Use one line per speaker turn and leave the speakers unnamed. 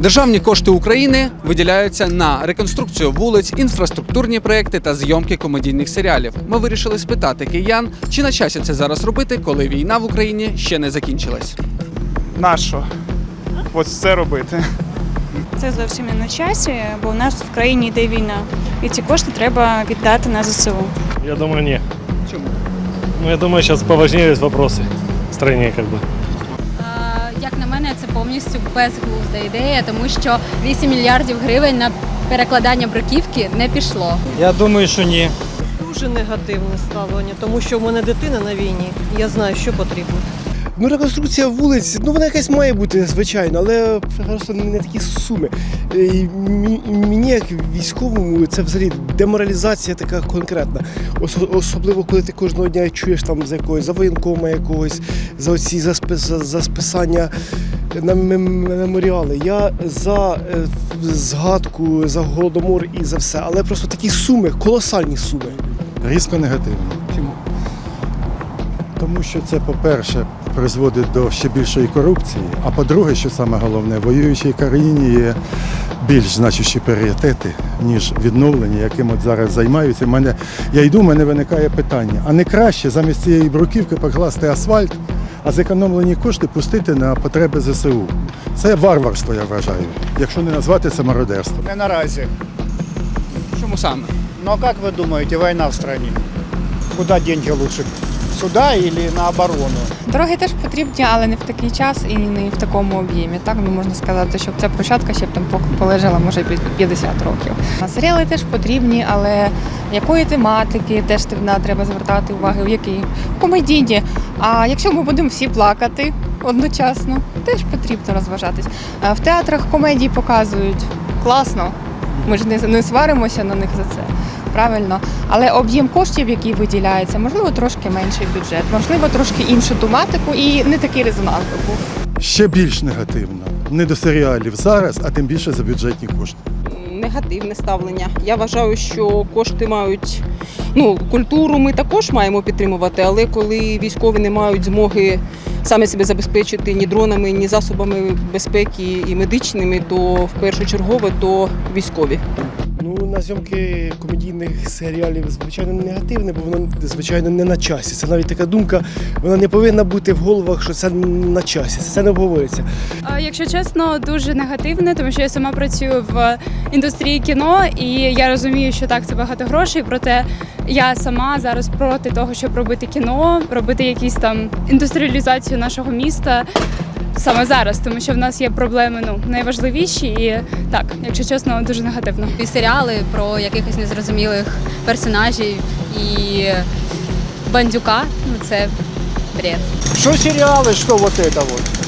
Державні кошти України виділяються на реконструкцію вулиць, інфраструктурні проекти та зйомки комедійних серіалів. Ми вирішили спитати киян, чи на часі це зараз робити, коли війна в Україні ще не закінчилась.
Нащо? Ось це робити.
Це зовсім не на часі, бо у нас в країні йде війна. І ці кошти треба віддати на ЗСУ.
Я думаю, не.
Чому?
Ну, я думаю, сейчас поважнее вопросы в стране, как
це повністю безглузда ідея, тому що 8 мільярдів гривень на перекладання бруківки не пішло.
Я думаю, що ні.
Дуже негативне ставлення, тому що в мене дитина на війні. Я знаю, що потрібно.
Ну, реконструкція вулиць, ну вона якась має бути, звичайно, але просто не такі суми. І мені, як військовому, це взагалі деморалізація така конкретна. Ос- особливо, коли ти кожного дня чуєш там за якогось, за воєнкома якогось, за оці за, спи- за, за списання меморіали. Я за е, згадку, за голодомор і за все. Але просто такі суми, колосальні суми.
Різко негативно.
Чому?
Тому що це, по-перше, призводить до ще більшої корупції. А по-друге, що саме головне, в воюючій країні є більш значущі пріоритети, ніж відновлення, яким от зараз займаються. Мене, я йду, в мене виникає питання. А не краще замість цієї бруківки покласти асфальт, а зекономлені кошти пустити на потреби ЗСУ. Це варварство, я вважаю, якщо не назвати це мародерством.
Не наразі.
Чому саме?
Ну а как вы думаете, война в стране? Куда деньги лучше? Сюда или на оборону?
Дороги теж потрібні, але не в такий час і не в такому об'ємі. Так не можна сказати, щоб ця площадка ще б там полежала, може, 50 років. А серіали теж потрібні, але якої тематики теж треба звертати увагу, в якій комедійні. А якщо ми будемо всі плакати одночасно, теж потрібно розважатись. В театрах комедії показують класно. Ми ж не, сваримося на них за це. Правильно, але об'єм коштів, який виділяється, можливо, трошки менший бюджет, можливо, трошки іншу тематику і не такий резонанс був.
Ще більш негативно. Не до серіалів зараз, а тим більше за бюджетні кошти.
Негативне ставлення. Я вважаю, що кошти мають. Ну, культуру ми також маємо підтримувати, але коли військові не мають змоги саме себе забезпечити ні дронами, ні засобами безпеки і медичними, то в першу чергове то військові.
На зйомки комедійних серіалів, звичайно, негативне, бо воно, звичайно, не на часі. Це навіть така думка, вона не повинна бути в головах, що це на часі. Це не обговорюється.
Якщо чесно, дуже негативне, тому що я сама працюю в індустрії кіно, і я розумію, що так це багато грошей. Проте я сама зараз проти того, щоб робити кіно, робити якісь там індустріалізацію нашого міста. Саме зараз, тому що в нас є проблеми ну найважливіші, і так, якщо чесно, дуже негативно.
І серіали про якихось незрозумілих персонажів і бандюка ну це бред.
Що серіали, що вот это вот?